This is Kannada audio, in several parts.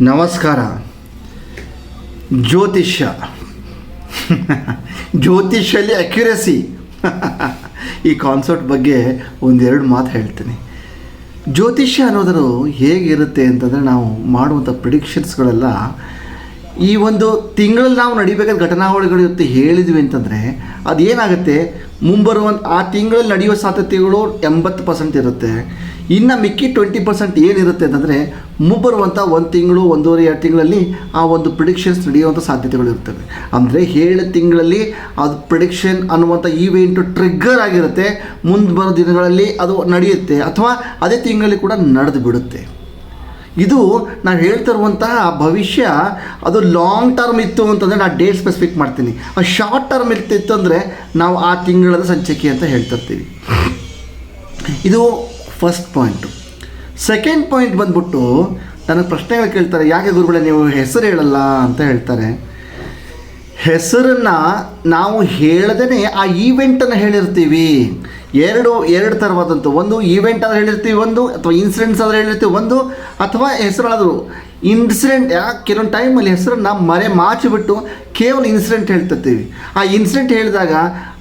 ನಮಸ್ಕಾರ. ಜ್ಯೋತಿಷ್ಯ. ಜ್ಯೋತಿಷ್ಯಲ್ಲಿ ಅಕ್ಯುರಸಿ ಈ ಕಾನ್ಸೆಪ್ಟ್ ಬಗ್ಗೆ ಒಂದೆರಡು ಮಾತು ಹೇಳ್ತೀನಿ. ಜ್ಯೋತಿಷ್ಯ ಅನ್ನೋದರು ಹೇಗಿರುತ್ತೆ ಅಂತಂದರೆ ನಾವು ಮಾಡುವಂಥ ಪ್ರಿಡಿಕ್ಷನ್ಸ್ಗಳೆಲ್ಲ ಈ ಒಂದು ತಿಂಗಳಲ್ಲಿ ನಾವು ನಡಿಬೇಕಾದ ಘಟನಾವಳಿಗಳು ಇವತ್ತು ಹೇಳಿದ್ವಿ ಅಂತಂದರೆ ಅದೇನಾಗುತ್ತೆ? ಮುಂಬರುವಂಥ ಆ ತಿಂಗಳಲ್ಲಿ ನಡೆಯುವ ಸಾಧ್ಯತೆಗಳು ಎಂಬತ್ತು ಪರ್ಸೆಂಟ್ ಇರುತ್ತೆ. ಇನ್ನು ಮಿಕ್ಕಿ ಟ್ವೆಂಟಿ ಪರ್ಸೆಂಟ್ ಏನಿರುತ್ತೆ ಅಂತಂದರೆ ಮುಂಬರುವಂಥ ಒಂದು ತಿಂಗಳು, ಒಂದೂವರೆ, ಎರಡು ತಿಂಗಳಲ್ಲಿ ಆ ಒಂದು ಪ್ರಿಡಿಕ್ಷನ್ಸ್ ನಡೆಯುವಂಥ ಸಾಧ್ಯತೆಗಳು ಇರ್ತವೆ. ಅಂದರೆ ಏಳು ತಿಂಗಳಲ್ಲಿ ಅದು ಪ್ರಿಡಿಕ್ಷನ್ ಅನ್ನುವಂಥ ಈವೆಂಟ್ ಟ್ರಿಗ್ಗರ್ ಆಗಿರುತ್ತೆ. ಮುಂದೆ ಬರೋ ದಿನಗಳಲ್ಲಿ ಅದು ನಡೆಯುತ್ತೆ ಅಥವಾ ಅದೇ ತಿಂಗಳಲ್ಲಿ ಕೂಡ ನಡೆದು ಬಿಡುತ್ತೆ ಇದು ನಾವು ಹೇಳ್ತಿರುವಂತಹ ಭವಿಷ್ಯ, ಅದು ಲಾಂಗ್ ಟರ್ಮ್ ಇತ್ತು ಅಂತಂದರೆ ನಾನು ಡೇಟ್ ಸ್ಪೆಸಿಫಿಕ್ ಮಾಡ್ತೀನಿ. ಆ ಶಾರ್ಟ್ ಟರ್ಮ್ ಇರ್ತಿತ್ತು ಅಂದರೆ ನಾವು ಆ ತಿಂಗಳದ ಸಂಚಿಕೆ ಅಂತ ಹೇಳ್ತಿರ್ತೀವಿ ಇದು ಫಸ್ಟ್ ಪಾಯಿಂಟು ಸೆಕೆಂಡ್ ಪಾಯಿಂಟ್ ಬಂದ್ಬಿಟ್ಟು ನನಗೆ ಪ್ರಶ್ನೆಗಳು ಕೇಳ್ತಾರೆ, ಯಾಕೆ ಗುರುಗಳೇ ನೀವು ಹೆಸರು ಹೇಳಲ್ಲ? ಅಂತ ಹೇಳ್ತಾರೆ. ಹೆಸರನ್ನು ನಾವು ಹೇಳದೇ ಆ ಈವೆಂಟನ್ನು ಹೇಳಿರ್ತೀವಿ. ಎರಡು ಎರಡು ಥರವಾದಂಥ ಒಂದು ಈವೆಂಟ್ ಆದರೆ ಹೇಳಿರ್ತೀವಿ, ಒಂದು, ಅಥವಾ ಇನ್ಸಿಡೆಂಟ್ಸ್ ಆದರೆ ಹೇಳಿರ್ತೀವಿ, ಒಂದು, ಅಥವಾ ಹೆಸರಾದರೂ. ಇನ್ಸಿಡೆಂಟ್ ಯಾಕೆ ಕೆಲವೊಂದು ಟೈಮಲ್ಲಿ ಹೆಸರನ್ನು ಮರೆ ಮಾಚಿಬಿಟ್ಟು ಕೇವಲ ಇನ್ಸಿಡೆಂಟ್ ಹೇಳ್ತಿರ್ತೀವಿ. ಆ ಇನ್ಸಿಡೆಂಟ್ ಹೇಳಿದಾಗ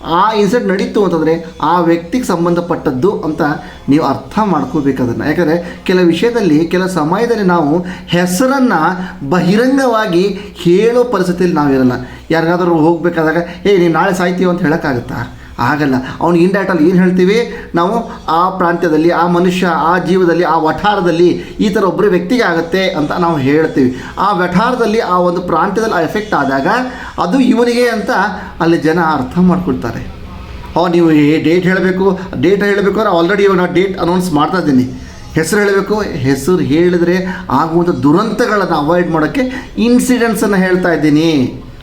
ಆ ಇನ್ಸಿಡೆಂಟ್ ನಡೀತು ಅಂತಂದರೆ ಆ ವ್ಯಕ್ತಿಗೆ ಸಂಬಂಧಪಟ್ಟದ್ದು ಅಂತ ನೀವು ಅರ್ಥ ಮಾಡ್ಕೋಬೇಕು ಅದನ್ನು. ಯಾಕಂದರೆ ಕೆಲ ವಿಷಯದಲ್ಲಿ, ಕೆಲ ಸಮಯದಲ್ಲಿ ನಾವು ಹೆಸರನ್ನು ಬಹಿರಂಗವಾಗಿ ಹೇಳೋ ಪರಿಸ್ಥಿತಿಯಲ್ಲಿ ನಾವಿರಲ್ಲ. ಯಾರಿಗಾದರೂ ಹೋಗಬೇಕಾದಾಗ, ಏ, ನೀನು ನಾಳೆ ಸಾಯ್ತೀವಿ ಅಂತ ಹೇಳೋಕ್ಕಾಗುತ್ತಾ? ಆಗಲ್ಲ. ಅವನು ಇಂಡೈರೆಕ್ಟಲ್ಲಿ ಏನು ಹೇಳ್ತೀವಿ? ನಾವು ಆ ಪ್ರಾಂತ್ಯದಲ್ಲಿ, ಆ ಮನುಷ್ಯ, ಆ ಜೀವದಲ್ಲಿ, ಆ ವಠಾರದಲ್ಲಿ ಈ ಥರ ಒಬ್ಬರು ವ್ಯಕ್ತಿಗೆ ಆಗುತ್ತೆ ಅಂತ ನಾವು ಹೇಳ್ತೀವಿ. ಆ ವಠಾರದಲ್ಲಿ ಆ ಒಂದು ಪ್ರಾಂತ್ಯದಲ್ಲಿ ಆ ಎಫೆಕ್ಟ್ ಆದಾಗ ಅದು ಇವನಿಗೆ ಅಂತ ಅಲ್ಲಿ ಜನ ಅರ್ಥ ಮಾಡ್ಕೊಳ್ತಾರೆ. ಓ ನೀವು ಡೇಟ್ ಹೇಳಬೇಕು ಡೇಟ್ ಹೇಳಬೇಕು ಅಂದರೆ ಆಲ್ರೆಡಿ ಇವಾಗ ನಾನು ಡೇಟ್ ಅನೌನ್ಸ್ ಮಾಡ್ತಾ ಇದ್ದೀನಿ. ಹೆಸರು ಹೇಳಬೇಕು, ಹೆಸರು ಹೇಳಿದರೆ ಆಗುವಂಥ ದುರಂತಗಳನ್ನು ಅವಾಯ್ಡ್ ಮಾಡೋಕ್ಕೆ ಇನ್ಸಿಡೆಂಟ್ಸನ್ನು ಹೇಳ್ತಾ ಇದ್ದೀನಿ.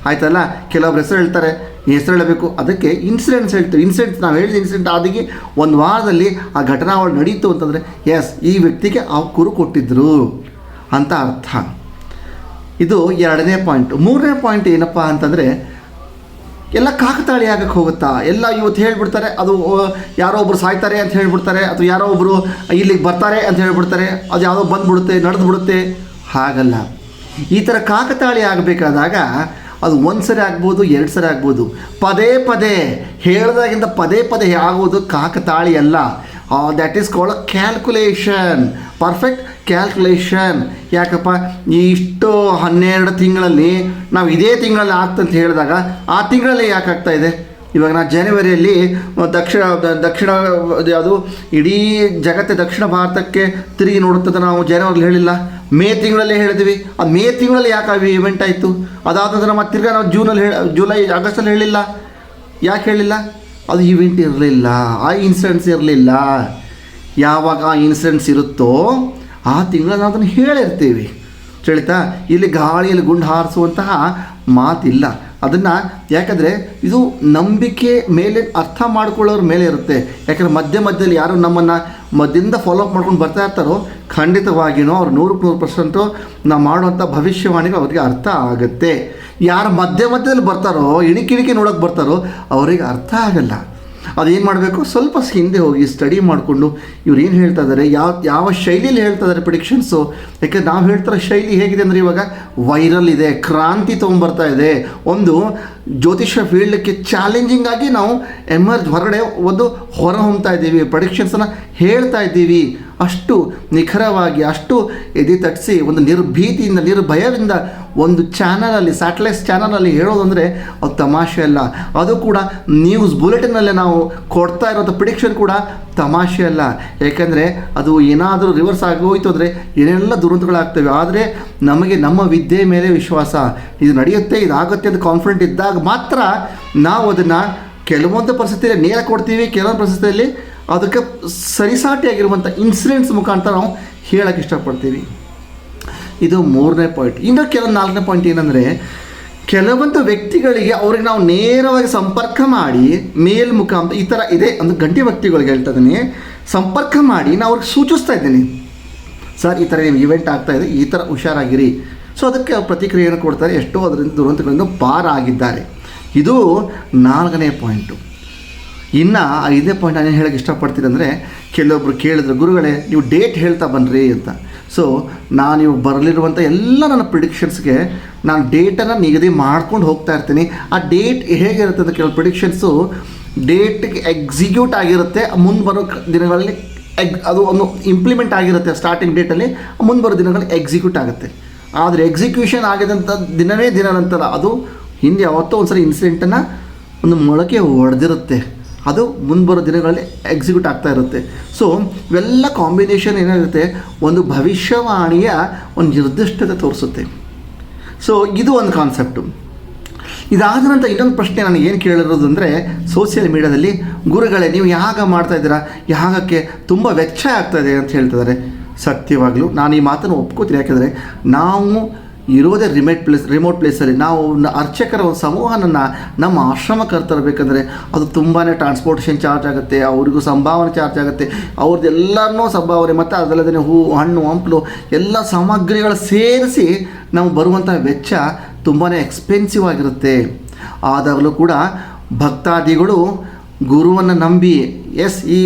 ಆಯ್ತಲ್ಲ? ಕೆಲವೊಬ್ರು ಹೆಸರು ಹೇಳ್ತಾರೆ. ಹೆಸರು ಹೇಳಬೇಕು ಅದಕ್ಕೆ ಇನ್ಸಿಡೆಂಟ್ಸ್ ಹೇಳ್ತೀವಿ. ಇನ್ಸಿಡೆಂಟ್ಸ್ ನಾವು ಹೇಳಿದ ಇನ್ಸಿಡೆಂಟ್ ಆದಿಗೆ ಒಂದು ವಾರದಲ್ಲಿ ಆ ಘಟನಾವಳಿ ನಡೀತು ಅಂತಂದರೆ ಎಸ್ ಈ ವ್ಯಕ್ತಿಗೆ ಆ ಕುರು ಕೊಟ್ಟಿದ್ದರು ಅಂತ ಅರ್ಥ. ಇದು ಎರಡನೇ ಪಾಯಿಂಟ್ ಮೂರನೇ ಪಾಯಿಂಟ್ ಏನಪ್ಪ ಅಂತಂದರೆ, ಎಲ್ಲ ಕಾಕತಾಳಿ ಆಗಕ್ಕೆ ಹೋಗುತ್ತಾ? ಎಲ್ಲ ಇವತ್ತು ಹೇಳ್ಬಿಡ್ತಾರೆ, ಅದು ಯಾರೋ ಒಬ್ರು ಸಾಯ್ತಾರೆ ಅಂತ ಹೇಳ್ಬಿಡ್ತಾರೆ, ಅಥವಾ ಯಾರೋ ಒಬ್ಬರು ಇಲ್ಲಿಗೆ ಬರ್ತಾರೆ ಅಂತ ಹೇಳ್ಬಿಡ್ತಾರೆ, ಅದು ಯಾವುದೋ ಬಂದುಬಿಡುತ್ತೆ ನಡೆದು ಬಿಡುತ್ತೆ ಹಾಗಲ್ಲ. ಈ ಥರ ಕಾಕತಾಳಿ ಆಗಬೇಕಾದಾಗ ಅದು ಒಂದು ಸರಿ ಆಗ್ಬೋದು, ಎರಡು ಸರಿ ಆಗ್ಬೋದು. ಪದೇ ಪದೇ ಹೇಳ್ದಾಗಿಂದ ಪದೇ ಪದೇ ಆಗೋದು ಕಾಕತಾಳಿ ಅಲ್ಲ. That is call calculation perfect calculation ಯಾಕಪ್ಪ? ಇಷ್ಟು ಹನ್ನೆರಡು ತಿಂಗಳಲ್ಲಿ ನಾವು ಇದೇ ತಿಂಗಳಲ್ಲಿ ಆಗ್ತಂತ ಹೇಳಿದಾಗ ಆ ತಿಂಗಳಲ್ಲಿ ಯಾಕೆ ಆಗ್ತಾ ಇದೆ? ಇವಾಗ ನಾವು ಜನವರಿಯಲ್ಲಿ ದಕ್ಷಿಣ ದಕ್ಷಿಣ, ಯಾವುದು, ಇಡೀ ಜಗತ್ತೇ ದಕ್ಷಿಣ ಭಾರತಕ್ಕೆ ತಿರುಗಿ ನೋಡುತ್ತದೆ ನಾವು ಜನವರಿಲಿ ಹೇಳಿಲ್ಲ. ಮೇ ತಿಂಗಳಲ್ಲಿ ಹೇಳಿದ್ವಿ. ಆ ಮೇ ತಿಂಗಳಲ್ಲಿ ಯಾಕೆ ಅವಿ ಇವೆಂಟ್ ಆಯಿತು? ಅದಾದ ನಂತರ ಮತ್ತೆ ತಿರ್ಗಾ ನಾವು ಜೂನಲ್ಲಿ ಹೇಳಿ, ಜುಲೈ, ಆಗಸ್ಟಲ್ಲಿ ಹೇಳಿಲ್ಲ. ಯಾಕೆ ಹೇಳಿಲ್ಲ? ಅದು ಇವೆಂಟ್ ಇರಲಿಲ್ಲ. ಆ ಇನ್ಸಿಡೆಂಟ್ಸ್ ಇರಲಿಲ್ಲ. ಯಾವಾಗ ಆ ಇನ್ಸಿಡೆಂಟ್ಸ್ ಇರುತ್ತೋ ಆ ತಿಂಗಳಲ್ಲಿ ನಾವು ಅದನ್ನು ಹೇಳಿರ್ತೀವಿ. ತಿಳಿತಾ ಇಲ್ಲಿ ಗಾಳಿಯಲ್ಲಿ ಗುಂಡು ಹಾರಿಸುವಂತಹ ಮಾತಿಲ್ಲ. ಅದನ್ನು ಯಾಕಂದರೆ ಇದು ನಂಬಿಕೆ ಮೇಲೆ ಅರ್ಥ ಮಾಡ್ಕೊಳ್ಳೋರ ಮೇಲೆ ಇರುತ್ತೆ. ಯಾಕಂದರೆ ಮಧ್ಯ ಮಧ್ಯದಲ್ಲಿ ಯಾರು ನಮ್ಮನ್ನು ಮಧ್ಯದಿಂದ ಫಾಲೋ ಅಪ್ ಮಾಡ್ಕೊಂಡು ಬರ್ತಾ ಇರ್ತಾರೋ ಖಂಡಿತವಾಗಿಯೂ ಅವ್ರು ನೂರಕ್ಕೆ ನೂರು ಪರ್ಸೆಂಟು ನಾವು ಮಾಡುವಂಥ ಭವಿಷ್ಯವಾಣಿಗೆ ಅವರಿಗೆ ಅರ್ಥ ಆಗುತ್ತೆ. ಯಾರು ಮಧ್ಯ ಮಧ್ಯದಲ್ಲಿ ಬರ್ತಾರೋ ಇಣಿಕಿಣಿಕೆ ನೋಡೋಕೆ ಬರ್ತಾರೋ, ಅವರಿಗೆ ಅರ್ಥ ಆಗಲ್ಲ. ಅದೇನು ಮಾಡಬೇಕು? ಸ್ವಲ್ಪ ಹಿಂದೆ ಹೋಗಿ ಸ್ಟಡಿ ಮಾಡಿಕೊಂಡು ಇವ್ರು ಏನು ಹೇಳ್ತಾ ಇದ್ದಾರೆ ಯಾವ ಯಾವ ಶೈಲಿಯಲ್ಲಿ ಹೇಳ್ತಾ ಇದ್ದಾರೆ ಪ್ರಿಡಿಕ್ಷನ್ಸು ಯಾಕೆ ನಾವು ಹೇಳ್ತಾರೋ ಶೈಲಿ ಹೇಗಿದೆ ಅಂದರೆ ಇವಾಗ ವೈರಲ್ ಇದೆ, ಕ್ರಾಂತಿ ತೊಗೊಂಬರ್ತಾ ಇದೆ. ಒಂದು ಜ್ಯೋತಿಷ್ಯ ಫೀಲ್ಡಕ್ಕೆ ಚಾಲೆಂಜಿಂಗ್ ಆಗಿ ನಾವು ಎಮರ್ಜ್ ಹೊರಗಡೆ ಒಂದು ಹೊರ ಹೊಮ್ತಾ ಇದ್ದೀವಿ ಪ್ರಿಡಿಕ್ಷನ್ಸನ್ನು ಹೇಳ್ತಾ ಇದ್ದೀವಿ ಅಷ್ಟು ನಿಖರವಾಗಿ, ಅಷ್ಟು ಎದೆ ತಟ್ಟಿಸಿ ಒಂದು ನಿರ್ಭೀತಿಯಿಂದ, ನಿರ್ಭಯದಿಂದ ಒಂದು ಚಾನಲಲ್ಲಿ ಸ್ಯಾಟಲೈಟ್ ಚಾನಲಲ್ಲಿ ಹೇಳೋದು ಅಂದರೆ ಅದು ತಮಾಷೆ ಅಲ್ಲ. ಅದು ಕೂಡ ನ್ಯೂಸ್ ಬುಲೆಟಿನಲ್ಲೇ ನಾವು ಕೊಡ್ತಾ ಇರೋಂಥ ಪ್ರಿಡಿಕ್ಷನ್ ಕೂಡ ತಮಾಷೆ ಅಲ್ಲ. ಯಾಕೆಂದರೆ ಅದು ಏನಾದರೂ ರಿವರ್ಸ್ ಆಗೋಯ್ತು ಅಂದರೆ ಏನೆಲ್ಲ ದುರಂತಗಳಾಗ್ತವೆ, ಆದರೆ ನಮಗೆ ನಮ್ಮ ವಿದ್ಯೆ ಮೇಲೆ ವಿಶ್ವಾಸ. ಇದು ನಡೆಯುತ್ತೆ, ಇದಾಗುತ್ತೆ ಅಂತ ಕಾನ್ಫಿಡೆಂಟ್ ಇದ್ದಾಗ ಮಾತ್ರ ನಾವು ಅದನ್ನು ಕೆಲವೊಂದು ಪರಿಸ್ಥಿತಿಯಲ್ಲಿ ನೇರ ಕೊಡ್ತೀವಿ, ಕೆಲವೊಂದು ಪರಿಸ್ಥಿತಿಯಲ್ಲಿ ಅದಕ್ಕೆ ಸರಿಸಾಟಿಯಾಗಿರುವಂಥ ಇನ್ಸಿಡೆಂಟ್ಸ್ ಮುಖಾಂತರ ನಾವು ಹೇಳೋಕ್ಕೆ ಇಷ್ಟಪಡ್ತೀವಿ. ಇದು ಮೂರನೇ ಪಾಯಿಂಟ್ ಇನ್ನು ಕೆಲವು ನಾಲ್ಕನೇ ಪಾಯಿಂಟ್ ಏನಂದರೆ ಕೆಲವೊಂದು ವ್ಯಕ್ತಿಗಳಿಗೆ ಅವ್ರಿಗೆ ನಾವು ನೇರವಾಗಿ ಸಂಪರ್ಕ ಮಾಡಿ ಮೇಲ್ ಮುಖಾಂತರ ಈ ಥರ ಇದೆ ಒಂದು ಗಂಟೆ ವ್ಯಕ್ತಿಗಳಿಗೆ ಹೇಳ್ತಾ ಇದ್ದೀನಿ. ಸಂಪರ್ಕ ಮಾಡಿ ನಾನು ಅವ್ರಿಗೆ ಸೂಚಿಸ್ತಾ ಇದ್ದೀನಿ. ಸರ್, ಈ ಥರ ನೀವು ಇವೆಂಟ್ ಆಗ್ತಾ ಇದೆ, ಈ ಥರ ಹುಷಾರಾಗಿರಿ. ಸೊ ಅದಕ್ಕೆ ಪ್ರತಿಕ್ರಿಯೆಯನ್ನು ಕೊಡ್ತಾರೆ. ಎಷ್ಟೋ ಅದರಿಂದ ದುರಂತಗಳಿಂದ ಪಾರಾಗಿದ್ದಾರೆ. ಇದು ನಾಲ್ಕನೇ ಪಾಯಿಂಟು ಇನ್ನು ಐದನೇ ಪಾಯಿಂಟ್ ನಾನು ಹೇಳಕ್ಕೆ ಇಷ್ಟಪಡ್ತೀನಿ ಅಂದರೆ ಕೆಲವೊಬ್ರು ಕೇಳಿದ್ರು, ಗುರುಗಳೇ, ನೀವು ಡೇಟ್ ಹೇಳ್ತಾ ಬನ್ನಿರಿ ಅಂತ. ಸೊ ನಾನು ಇವಾಗ ಬರಲಿರುವಂಥ ಎಲ್ಲ ನನ್ನ ಪ್ರಿಡಿಕ್ಷನ್ಸ್ಗೆ ನಾನು ಡೇಟನ್ನು ನಿಗದಿ ಮಾಡ್ಕೊಂಡು ಹೋಗ್ತಾ ಇರ್ತೀನಿ. ಆ ಡೇಟ್ ಹೇಗಿರುತ್ತೆ ಅಂತ ಕೆಲವು ಪ್ರಿಡಿಕ್ಷನ್ಸು ಡೇಟ್ಗೆ ಎಕ್ಸಿಕ್ಯೂಟ್ ಆಗಿರುತ್ತೆ, ಮುಂದೆ ಬರೋ ದಿನಗಳಲ್ಲಿ ಎಗ್ ಅದು ಒಂದು ಇಂಪ್ಲಿಮೆಂಟ್ ಆಗಿರುತ್ತೆ ಸ್ಟಾರ್ಟಿಂಗ್ ಡೇಟಲ್ಲಿ ಮುಂದೆ ಬರೋ ದಿನಗಳಲ್ಲಿ ಎಕ್ಸಿಕ್ಯೂಟ್ ಆಗುತ್ತೆ. ಆದರೆ ಎಕ್ಸಿಕ್ಯೂಷನ್ ಆಗಿದಂಥ ದಿನವೇ ದಿನ ನಂತರ ಅದು ಹಿಂದೆ ಯಾವತ್ತೋ ಒಂದು ಸರಿ ಇನ್ಸಿಡೆಂಟನ್ನು ಒಂದು ಮೊಳಕೆ ಹೊಡೆದಿರುತ್ತೆ ಅದು ಮುಂಬರೋ ದಿನಗಳಲ್ಲಿ ಎಕ್ಸಿಕ್ಯೂಟ್ ಆಗ್ತಾ ಇರುತ್ತೆ. ಸೊ ಇವೆಲ್ಲ ಕಾಂಬಿನೇಷನ್ ಏನಿರುತ್ತೆ? ಒಂದು ಭವಿಷ್ಯವಾಣಿಯ ಒಂದು ನಿರ್ದಿಷ್ಟತೆ ತೋರಿಸುತ್ತೆ. ಸೊ ಇದು ಒಂದು ಕಾನ್ಸೆಪ್ಟು ಇದಾದ ನಂತರ ಇನ್ನೊಂದು ಪ್ರಶ್ನೆ ನಾನು ಏನು ಕೇಳಿರೋದು ಅಂದರೆ ಸೋಷಿಯಲ್ ಮೀಡಿಯಾದಲ್ಲಿ ಗುರುಗಳೇ, ನೀವು ಯಾಗ ಮಾಡ್ತಾ ಇದ್ದೀರಾ? ಯಾಗಕ್ಕೆ ತುಂಬ ವೆಚ್ಚ ಆಗ್ತಾಯಿದೆ ಅಂತ ಹೇಳ್ತಿದ್ದಾರೆ. ಸತ್ಯವಾಗಲೂ, ನಾನು ಈ ಮಾತನ್ನು ಒಪ್ಕೋತೀನಿ. ಯಾಕೆಂದರೆ, ನಾವು ಇರೋದೇ ರಿಮೋಟ್ ಪ್ಲೇಸ್ ರಿಮೋಟ್ ಪ್ಲೇಸಲ್ಲಿ ನಾವು ಅರ್ಚಕರ ಒಂದು ಸಮೂಹನನ್ನು ನಮ್ಮ ಆಶ್ರಮಕ್ಕೆ ಕರ್ತರಬೇಕಂದ್ರೆ ಅದು ತುಂಬಾ ಟ್ರಾನ್ಸ್ಪೋರ್ಟೇಷನ್ ಚಾರ್ಜ್ ಆಗುತ್ತೆ, ಅವ್ರಿಗೂ ಸಂಭಾವನೆ ಚಾರ್ಜ್ ಆಗುತ್ತೆ ಅವ್ರದ್ದೆಲ್ಲನೂ ಸಂಭಾವನೆ, ಮತ್ತು ಅದಲ್ಲದೇ ಹೂ, ಹಣ್ಣು, ಹಂಪಲು ಎಲ್ಲ ಸಾಮಗ್ರಿಗಳು ಸೇರಿಸಿ ನಾವು ಬರುವಂಥ ವೆಚ್ಚ ತುಂಬಾ ಎಕ್ಸ್ಪೆನ್ಸಿವ್ ಆಗಿರುತ್ತೆ. ಆದಾಗಲೂ ಕೂಡ ಭಕ್ತಾದಿಗಳು ಗುರುವನ್ನು ನಂಬಿ, ಎಸ್, ಈ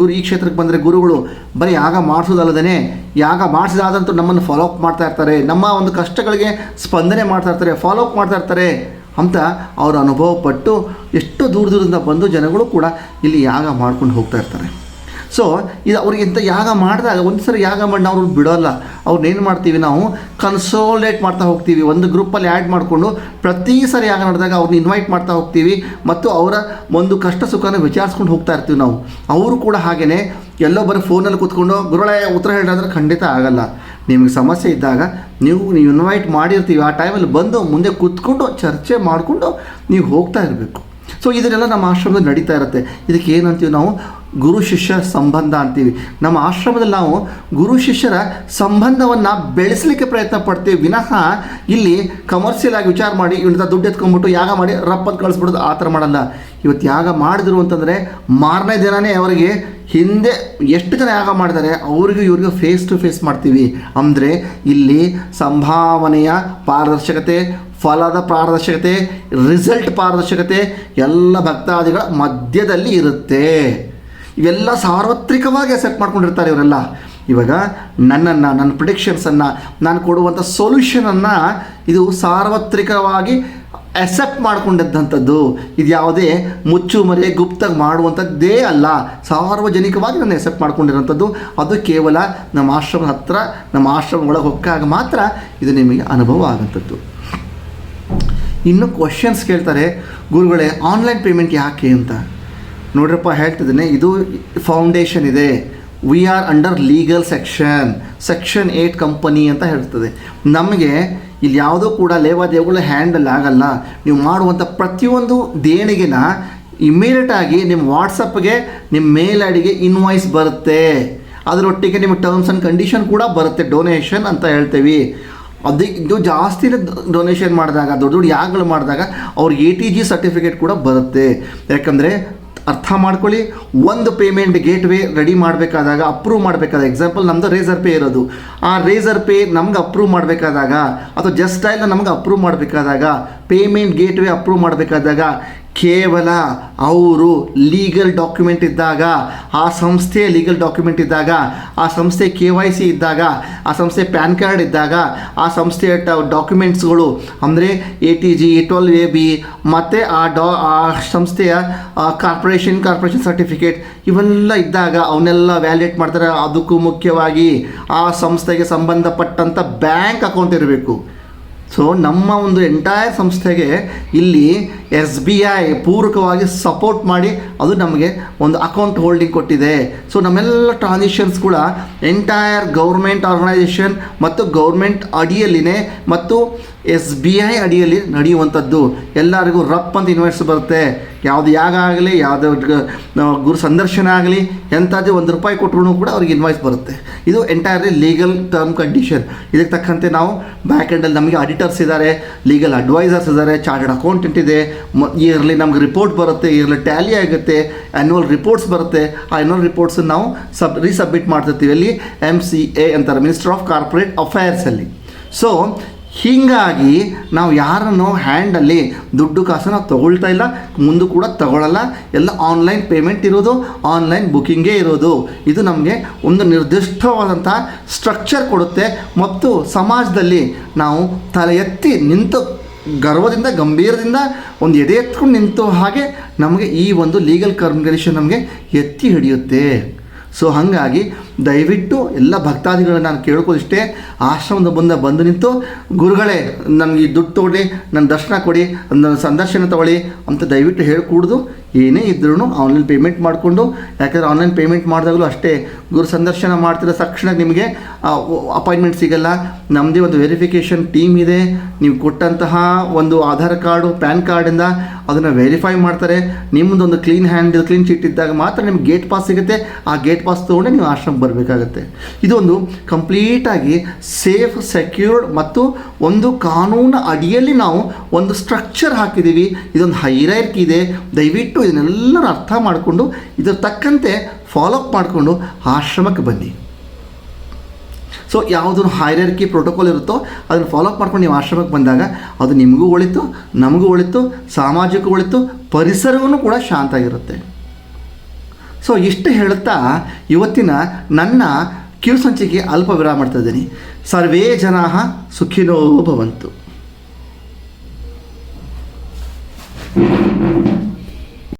ಗುರು, ಈ ಕ್ಷೇತ್ರಕ್ಕೆ ಬಂದರೆ ಗುರುಗಳು ಬರೀ ಯಾಗ ಮಾಡಿಸೋದಲ್ಲದೇ ಯಾಗ ಮಾಡಿಸಿದಾದಂತೂ ನಮ್ಮನ್ನು ಫಾಲೋ ಅಪ್ ಮಾಡ್ತಾ ಇರ್ತಾರೆ. ನಮ್ಮ ಒಂದು ಕಷ್ಟಗಳಿಗೆ ಸ್ಪಂದನೆ ಮಾಡ್ತಾ ಇರ್ತಾರೆ ಫಾಲೋ ಅಪ್ ಮಾಡ್ತಾ ಇರ್ತಾರೆ ಅಂತ ಅವರು ಅನುಭವ ಪಟ್ಟು ಎಷ್ಟು ದೂರ ದೂರದಿಂದ ಬಂದು ಜನಗಳು ಕೂಡ ಇಲ್ಲಿ ಯಾಗ ಮಾಡ್ಕೊಂಡು ಹೋಗ್ತಾ ಇರ್ತಾರೆ. ಸೊ ಇದು ಅವ್ರಿಗೆ ಇಂಥ ಯಾಗ ಮಾಡಿದಾಗ ಒಂದು ಸರಿ ಯಾಗ ಮಾಡಿ ನಾವು ಅವ್ರನ್ನ ಬಿಡೋಲ್ಲ. ಅವ್ರನ್ನೇನು ಮಾಡ್ತೀವಿ ನಾವು? ಕನ್ಸೋಲೇಟ್ ಮಾಡ್ತಾ ಹೋಗ್ತೀವಿ. ಒಂದು ಗ್ರೂಪಲ್ಲಿ ಆ್ಯಡ್ ಮಾಡಿಕೊಂಡು ಪ್ರತಿ ಸರಿ ಯಾಗ ನಡೆದಾಗ ಅವ್ರನ್ನ ಇನ್ವೈಟ್ ಮಾಡ್ತಾ ಹೋಗ್ತೀವಿ. ಮತ್ತು ಅವರ ಒಂದು ಕಷ್ಟ ಸುಖನ ವಿಚಾರಿಸ್ಕೊಂಡು ಹೋಗ್ತಾ ಇರ್ತೀವಿ ನಾವು. ಅವರು ಕೂಡ ಹಾಗೆಯೇ ಎಲ್ಲೋ ಬರೀ ಫೋನಲ್ಲಿ ಕೂತ್ಕೊಂಡು ಗುರುಳೆ ಉತ್ತರ ಹೇಳಿದ್ರೆ ಖಂಡಿತ ಆಗಲ್ಲ. ನಿಮಗೆ ಸಮಸ್ಯೆ ಇದ್ದಾಗ ನೀವು ನೀವು ಇನ್ವೈಟ್ ಮಾಡಿರ್ತೀವಿ. ಆ ಟೈಮಲ್ಲಿ ಬಂದು ಮುಂದೆ ಕೂತ್ಕೊಂಡು, ಚರ್ಚೆ ಮಾಡಿಕೊಂಡು ನೀವು ಹೋಗ್ತಾ ಇರಬೇಕು. ಸೊ ಇದನ್ನೆಲ್ಲ ನಮ್ಮ ಆಶ್ರಮದಲ್ಲಿ ನಡೀತಾ ಇರುತ್ತೆ. ಇದಕ್ಕೆ ಏನಂತೀವಿ ನಾವು? ಗುರು ಶಿಷ್ಯ ಸಂಬಂಧ ಅಂತೀವಿ. ನಮ್ಮ ಆಶ್ರಮದಲ್ಲಿ ನಾವು ಗುರು ಶಿಷ್ಯರ ಸಂಬಂಧವನ್ನು ಬೆಳೆಸಲಿಕ್ಕೆ ಪ್ರಯತ್ನ ಪಡ್ತೀವಿ. ವಿನಃ ಇಲ್ಲಿ ಕಮರ್ಷಿಯಲ್ ಆಗಿ ವಿಚಾರ ಮಾಡಿ ಇವನಿಂದ ದುಡ್ಡು ಎತ್ಕೊಂಡ್ಬಿಟ್ಟು ಯಾಗ ಮಾಡಿ ರಪ್ಪತ್ತು ಕಳಿಸ್ಬಿಡೋದು ಆ ಥರ ಮಾಡಲ್ಲ. ಇವತ್ತು ಯಾಗ ಮಾಡಿದ್ರು ಅಂತಂದರೆ ಮಾರನೇ ದಿನವೇ ಅವರಿಗೆ ಹಿಂದೆ ಎಷ್ಟು ಜನ ಯಾಗ ಮಾಡಿದ್ದಾರೆ ಅವ್ರಿಗೂ ಇವ್ರಿಗೂ ಫೇಸ್ ಟು ಫೇಸ್ ಮಾಡ್ತೀವಿ. ಅಂದರೆ ಇಲ್ಲಿ ಸಂಭಾವನೆಯ ಪಾರದರ್ಶಕತೆ ಫಲದ ಪಾರದರ್ಶಕತೆ ರಿಸಲ್ಟ್ ಪಾರದರ್ಶಕತೆ ಎಲ್ಲ ಭಕ್ತಾದಿಗಳ ಮಧ್ಯದಲ್ಲಿ ಇರುತ್ತೆ. ಇವೆಲ್ಲ ಸಾರ್ವತ್ರಿಕವಾಗಿ ಅಸೆಪ್ಟ್ ಮಾಡ್ಕೊಂಡಿರ್ತಾರೆ ಇವರೆಲ್ಲ. ಇವಾಗ ನನ್ನನ್ನು, ನನ್ನ ಪ್ರಿಡಿಕ್ಷನ್ಸನ್ನು ನಾನು ಕೊಡುವಂಥ ಸೊಲ್ಯೂಷನನ್ನು ಇದು ಸಾರ್ವತ್ರಿಕವಾಗಿ ಅಸೆಪ್ಟ್ ಮಾಡಿಕೊಂಡಿದ್ದಂಥದ್ದು ಇದು ಯಾವುದೇ ಮುಚ್ಚು ಮರೆ ಗುಪ್ತಾಗಿ ಮಾಡುವಂಥದ್ದೇ ಅಲ್ಲ. ಸಾರ್ವಜನಿಕವಾಗಿ ನಾನು ಎಸೆಪ್ಟ್ ಮಾಡ್ಕೊಂಡಿರೋಂಥದ್ದು ಅದು ಕೇವಲ ನಮ್ಮ ಆಶ್ರಮದ ಹತ್ರ, ನಮ್ಮ ಆಶ್ರಮ ಒಳಗೆ ಹೊಕ್ಕಾಗ ಮಾತ್ರ ಇದು ನಿಮಗೆ ಅನುಭವ ಆಗುವಂಥದ್ದು ಇನ್ನು ಕ್ವಶನ್ಸ್ ಕೇಳ್ತಾರೆ, ಗುರುಗಳೇ ಆನ್ಲೈನ್ ಪೇಮೆಂಟ್ ಯಾಕೆ ಅಂತ. ನೋಡ್ರಪ್ಪ, ಹೇಳ್ತಿದ್ದೇನೆ, ಇದು ಫೌಂಡೇಶನ್ ಇದೆ. We are under legal section section eight company ಅಂತ ಹೇಳ್ತದೆ. ನಮಗೆ ಇಲ್ಲಿ ಯಾವುದೂ ಕೂಡ ಲೇವಾದೇವುಗಳು ಹ್ಯಾಂಡಲ್ ಆಗಲ್ಲ. ನೀವು ಮಾಡುವಂಥ ಪ್ರತಿಯೊಂದು ದೇಣಿಗೆನ ಇಮ್ಮಿಡಿಯೇಟಾಗಿ ನಿಮ್ಮ ವಾಟ್ಸಪ್ಗೆ ನಿಮ್ಮ ಮೇಲ್ ಐಡಿಗೆ ಇನ್ವಾಯ್ಸ್ ಬರುತ್ತೆ. ಅದರೊಟ್ಟಿಗೆ ನಿಮ್ಮ ಟರ್ಮ್ಸ್ ಆ್ಯಂಡ್ ಕಂಡೀಷನ್ ಕೂಡ ಬರುತ್ತೆ ಡೊನೇಷನ್ ಅಂತ ಹೇಳ್ತೀವಿ. ಅದಕ್ಕೆ ಇದು ಜಾಸ್ತಿ ಡೊನೇಷನ್ ಮಾಡಿದಾಗ, ದೊಡ್ಡ ದೊಡ್ಡ ಯಾಗಗಳು ಮಾಡಿದಾಗ ಅವ್ರ ಎ ಟಿ ಜಿ ಸರ್ಟಿಫಿಕೇಟ್ ಕೂಡ ಬರುತ್ತೆ. ಯಾಕಂದರೆ ಅರ್ಥ ಮಾಡ್ಕೊಳ್ಳಿ, ಒಂದು ಪೇಮೆಂಟ್ ಗೇಟ್ ವೇ ರೆಡಿ ಮಾಡಬೇಕಾದಾಗ ಅಪ್ರೂವ್ ಮಾಡಬೇಕಾದ ಎಕ್ಸಾಂಪಲ್ ನಮ್ಮದು ರೇಸರ್ ಪೇ ಇರೋದು. ಆ ರೇಸರ್ ಪೇ ನಮ್ಗೆ ಅಪ್ರೂವ್ ಮಾಡಬೇಕಾದಾಗ, ಅಥವಾ ಜಸ್ಟ್ ಸ್ಟೈಲ್ನ ನಮ್ಗೆ ಅಪ್ರೂವ್ ಮಾಡಬೇಕಾದಾಗ ಪೇಮೆಂಟ್ ಗೇಟ್ವೇ ಅಪ್ರೂವ್ ಮಾಡಬೇಕಾದಾಗ ಕೇವಲ ಅವರು ಲೀಗಲ್ ಡಾಕ್ಯುಮೆಂಟ್ ಇದ್ದಾಗ, ಆ ಸಂಸ್ಥೆಯ ಲೀಗಲ್ ಡಾಕ್ಯುಮೆಂಟ್ ಇದ್ದಾಗ, ಆ ಸಂಸ್ಥೆ ಕೆ ವೈ ಸಿ ಇದ್ದಾಗ, ಆ ಸಂಸ್ಥೆ ಪ್ಯಾನ್ ಕಾರ್ಡ್ ಇದ್ದಾಗ, ಆ ಸಂಸ್ಥೆಯ ಡಾಕ್ಯುಮೆಂಟ್ಸ್ಗಳು ಅಂದರೆ A T G twelve A B ಮತ್ತು ಆ ಡಾ, ಆ ಸಂಸ್ಥೆಯ ಕಾರ್ಪೊರೇಷನ್ ಕಾರ್ಪೊರೇಷನ್ ಸರ್ಟಿಫಿಕೇಟ್ ಇವೆಲ್ಲ ಇದ್ದಾಗ ಅವನ್ನೆಲ್ಲ ವ್ಯಾಲಿಡೇಟ್ ಮಾಡ್ತಾರೆ. ಅದಕ್ಕೂ ಮುಖ್ಯವಾಗಿ ಆ ಸಂಸ್ಥೆಗೆ ಸಂಬಂಧಪಟ್ಟಂಥ ಬ್ಯಾಂಕ್ ಅಕೌಂಟ್ ಇರಬೇಕು. ಸೊ ನಮ್ಮ ಒಂದು ಎಂಟೈರ್ ಸಂಸ್ಥೆಗೆ ಇಲ್ಲಿ ಎಸ್ ಬಿ ಐ ಪೂರಕವಾಗಿ ಸಪೋರ್ಟ್ ಮಾಡಿ ಅದು ನಮಗೆ ಒಂದು ಅಕೌಂಟ್ ಹೋಲ್ಡಿಂಗ್ ಕೊಟ್ಟಿದೆ. ಸೊ ನಮ್ಮೆಲ್ಲ ಟ್ರಾನ್ಸಾಕ್ಷನ್ಸ್ ಕೂಡ ಎಂಟೈರ್ ಗೌರ್ಮೆಂಟ್ ಆರ್ಗನೈಸೇಷನ್ ಮತ್ತು ಗೌರ್ಮೆಂಟ್ ಅಡಿಯಲ್ಲಿನೇ ಮತ್ತು ಎಸ್ ಬಿ ಐ ಅಡಿಯಲ್ಲಿ ನಡೆಯುವಂಥದ್ದು. ಎಲ್ಲರಿಗೂ ರಪ್ ಅಂತ ಇನ್ವೆಸ್ಟ್ ಬರುತ್ತೆ. ಯಾವುದು ಯಾಗ ಆಗಲಿ, ಯಾವ್ದು ಗುರು ಸಂದರ್ಶನ ಆಗಲಿ ಎಂಥದ್ದು ಒಂದು ರೂಪಾಯಿ ಕೊಟ್ಟರು ಕೂಡ ಅವ್ರಿಗೆ ಇನ್ವಾಯ್ಸ್ ಬರುತ್ತೆ. ಇದು ಎಂಟೈರ್ಲಿ ಲೀಗಲ್ ಟರ್ಮ್ ಕಂಡೀಷನ್ ಇದಕ್ಕೆ ತಕ್ಕಂತೆ ನಾವು ಬ್ಯಾಕ್ ಎಂಡಲ್ಲಿ ನಮಗೆ ಆಡಿಟರ್ಸ್ ಇದ್ದಾರೆ ಲೀಗಲ್ ಅಡ್ವೈಸರ್ಸ್ ಇದ್ದಾರೆ ಚಾರ್ಟೆಡ್ ಅಕೌಂಟೆಂಟ್ ಇದೆ ಇಯರ್ಲಿ ನಮ್ಗೆ ರಿಪೋರ್ಟ್ ಬರುತ್ತೆ ಇಯರ್ಲಿ ಟ್ಯಾಲಿ ಆಗುತ್ತೆ ಆ್ಯನ್ಯುವಲ್ ರಿಪೋರ್ಟ್ಸ್ ಬರುತ್ತೆ. ಆ ಆ್ಯನ್ಯುವಲ್ ರಿಪೋರ್ಟ್ಸನ್ನು ನಾವು ಸಬ್ ರೀಸಬ್ಮಿಟ್ ಮಾಡ್ತಿರ್ತೀವಿ. ಅಲ್ಲಿ ಎಂ ಸಿ ಎ ಅಂತಾರೆ ಮಿನಿಸ್ಟರ್ ಆಫ್ ಕಾರ್ಪೊರೇಟ್ ಅಫೇರ್ಸಲ್ಲಿ ಸೊ ಹೀಗಾಗಿ ನಾವು ಯಾರನ್ನು ಹ್ಯಾಂಡಲ್ಲಿ ದುಡ್ಡು ಕಾಸು ನಾವು ತೊಗೊಳ್ತಾ ಇಲ್ಲ, ಮುಂದೆ ಕೂಡ ತಗೊಳ್ಳಲ್ಲ ಎಲ್ಲ ಆನ್ಲೈನ್ ಪೇಮೆಂಟ್ ಇರೋದು ಆನ್ಲೈನ್ ಬುಕ್ಕಿಂಗೇ ಇರೋದು. ಇದು ನಮಗೆ ಒಂದು ನಿರ್ದಿಷ್ಟವಾದಂಥ ಸ್ಟ್ರಕ್ಚರ್ ಕೊಡುತ್ತೆ. ಮತ್ತು ಸಮಾಜದಲ್ಲಿ ನಾವು ತಲೆ ಎತ್ತಿ ನಿಂತು ಗರ್ವದಿಂದ, ಗಂಭೀರದಿಂದ ಒಂದು ಎದೆ ಎತ್ಕೊಂಡು ನಿಂತು ಹಾಗೆ ನಮಗೆ ಈ ಒಂದು ಲೀಗಲ್ ಕರ್ಮಿಗಳಿಷನ್ ನಮಗೆ ಎತ್ತಿ ಹಿಡಿಯುತ್ತೆ. ಸೊ ಹಾಗಾಗಿ ದಯವಿಟ್ಟು ಎಲ್ಲ ಭಕ್ತಾದಿಗಳನ್ನ ನಾನು ಕೇಳ್ಕೋದಿಷ್ಟೇ ಆಶ್ರಮದ ಮುಂದೆ ಬಂದು ನಿಂತು, ಗುರುಗಳೇ, ನನಗೆ ದುಡ್ಡು ತೊಗೊಳ್ಳಿ ನನ್ನ ದರ್ಶನ ಕೊಡಿ ನನ್ನ ಸಂದರ್ಶನ ತಗೊಳ್ಳಿ ಅಂತ ದಯವಿಟ್ಟು ಹೇಳ್ಕೂಡ್ದು. ಏನೇ ಇದ್ರೂ ಆನ್ಲೈನ್ ಪೇಮೆಂಟ್ ಮಾಡಿಕೊಂಡು, ಯಾಕಂದರೆ ಆನ್ಲೈನ್ ಪೇಮೆಂಟ್ ಮಾಡಿದಾಗಲೂ ಅಷ್ಟೇ, ಗುರು ಸಂದರ್ಶನ ಮಾಡ್ತಿರೋ ತಕ್ಷಣ ನಿಮಗೆ ಅಪಾಯಿಂಟ್ಮೆಂಟ್ ಸಿಗಲ್ಲ. ನಮ್ಮದೇ ಒಂದು ವೆರಿಫಿಕೇಷನ್ ಟೀಮ್ ಇದೆ. ನೀವು ಕೊಟ್ಟಂತಹ ಒಂದು ಆಧಾರ್ ಕಾರ್ಡು, ಪ್ಯಾನ್ ಕಾರ್ಡಿಂದ ಅದನ್ನು ವೆರಿಫೈ ಮಾಡ್ತಾರೆ. ನಿಮ್ಮದೊಂದು ಕ್ಲೀನ್ ಹ್ಯಾಂಡ್ ಕ್ಲೀನ್ ಶೀಟ್ ಇದ್ದಾಗ ಮಾತ್ರ ನಿಮ್ಗೆ ಗೇಟ್ ಪಾಸ್ ಸಿಗುತ್ತೆ. ಆ ಗೇಟ್ ಪಾಸ್ ತೊಗೊಂಡೆ ನೀವು ಆಶ್ರಮ ಬರಬೇಕಾಗತ್ತೆ. ಇದೊಂದು ಕಂಪ್ಲೀಟಾಗಿ ಸೇಫ್, ಸೆಕ್ಯೂರ್ಡ್ ಮತ್ತು ಒಂದು ಕಾನೂನು ಅಡಿಯಲ್ಲಿ ನಾವು ಒಂದು ಸ್ಟ್ರಕ್ಚರ್ ಹಾಕಿದ್ದೀವಿ. ಇದೊಂದು ಹೈರೈರ್ಕಿ ಇದೆ. ದಯವಿಟ್ಟು ಇದನ್ನೆಲ್ಲರೂ ಅರ್ಥ ಮಾಡಿಕೊಂಡು ಇದರ ತಕ್ಕಂತೆ ಫಾಲೋ ಅಪ್ ಮಾಡಿಕೊಂಡು ಆಶ್ರಮಕ್ಕೆ ಬನ್ನಿ. ಸೊ ಯಾವುದನ್ನು ಹೈರರ್ಕಿ ಪ್ರೋಟೋಕಾಲ್ ಇರುತ್ತೋ ಅದನ್ನು ಫಾಲೋಅಪ್ ಮಾಡ್ಕೊಂಡು ನೀವು ಆಶ್ರಮಕ್ಕೆ ಬಂದಾಗ ಅದು ನಿಮಗೂ ಒಳಿತು, ನಮಗೂ ಒಳಿತು ಸಾಮಾಜಿಕ ಒಳಿತು, ಪರಿಸರವೂ ಕೂಡ ಶಾಂತ ಆಗಿರುತ್ತೆ ಸೊ ಇಷ್ಟು ಹೇಳುತ್ತಾ ಇವತ್ತಿನ ನನ್ನ ಕಿರು ಸಂಚಿಕೆ ಅಲ್ಪ ವಿರಾಮ ಮಾಡ್ತಾ ಇದ್ದೀನಿ. ಸರ್ವೇ ಜನಾ ಸುಖಿನೋ ಭವಂತು.